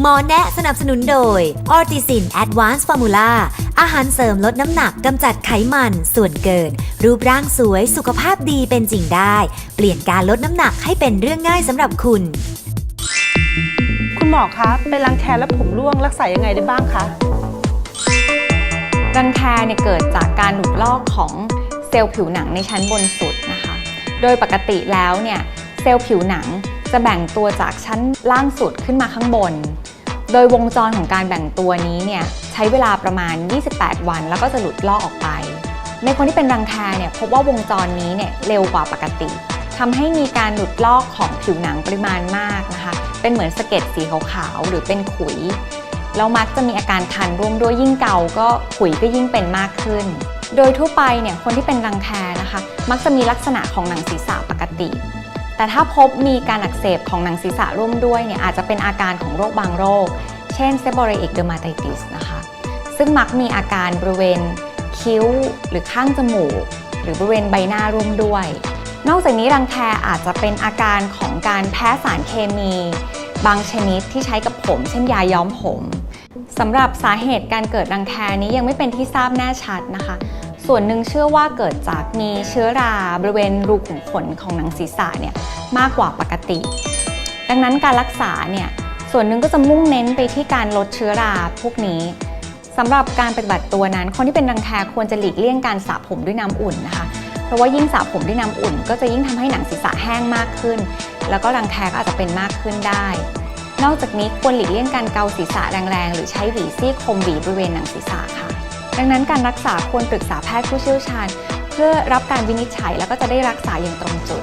หมอแนะสนับสนุนโดยออร์ติซินแอดวานซ์ฟอร์มูลาอาหารเสริมลดน้ำหนักกำจัดไขมันส่วนเกิน รูปร่างสวยสุขภาพดีเป็นจริงได้ เปลี่ยนการลดน้ำหนักให้เป็นเรื่องง่ายสำหรับคุณ คุณหมอคะเป็นรังแคและผมร่วงรักษายังไงได้บ้างคะ รังแคเนี่ยเกิดจากการหลุดลอกของเซลล์ผิวหนังในชั้นบนสุดนะคะ โดยปกติแล้วเนี่ยเซลล์ผิวหนัง จะแบ่งตัวจากชั้นล่างสุดขึ้นมาข้างบน โดยวงจรของการแบ่งตัวนี้เนี่ยใช้เวลาประมาณ 28 วัน แล้วก็จะหลุดลอกออกไป ในคนที่เป็นรังแคเนี่ยพบว่าวงจรนี้เนี่ยเร็วกว่าปกติทำให้มีการหลุดลอกของผิวหนังปริมาณมากนะคะ เป็นเหมือนสะเก็ดสีขาวๆหรือเป็นขุยแล้วมักจะมีอาการคันร่วมด้วยยิ่งเก่าก็ขุยก็ยิ่งเป็นมากขึ้น โดยทั่วไปเนี่ยคนที่เป็นรังแคนะคะ มักจะมีลักษณะของหนังศีรษะปกติ แต่ถ้าพบมีการอักเสบของหนังศีรษะร่วมด้วยเนี่ยอาจจะเป็นอาการของโรคบางโรค เช่น seborrheic dermatitis นะคะ ซึ่งมักมีอาการบริเวณคิ้วหรือข้างจมูก หรือบริเวณใบหน้าร่วมด้วย นอกจากนี้รังแคอาจจะเป็นอาการของการแพ้สารเคมี บางชนิดที่ใช้กับผม เช่นยาย้อมผมสำหรับสาเหตุการเกิดรังแคนี้ยังไม่เป็นที่ทราบแน่ชัดนะคะ ส่วนหนึ่งเชื่อว่าเกิดจากมีเชื้อราบริเวณรูขุมขนของหนังศีรษะเนี่ยมากกว่าปกติ ดังนั้นการรักษาเนี่ยส่วนหนึ่งก็จะมุ่งเน้นไปที่การลดเชื้อราพวกนี้สำหรับการปฏิบัติตัวนั้น คนที่เป็นรังแคควรจะหลีกเลี่ยงการสระผมด้วยน้ำอุ่นนะคะ เพราะว่ายิ่งสระผมด้วยน้ำอุ่น ก็จะยิ่งทำให้หนังศีรษะแห้งมากขึ้น แล้วก็รังแคก็อาจจะเป็นมากขึ้นได้ นอกจากนี้ควรหลีกเลี่ยงการเกาศีรษะแรงๆ หรือใช้หวีซี่คมหวีบริเวณหนังศีรษะค่ะ ดังนั้นการรักษาควรปรึกษาแพทย์ผู้เชี่ยวชาญ เพื่อรับการวินิจฉัยแล้วก็จะได้รักษาอย่างตรงจุด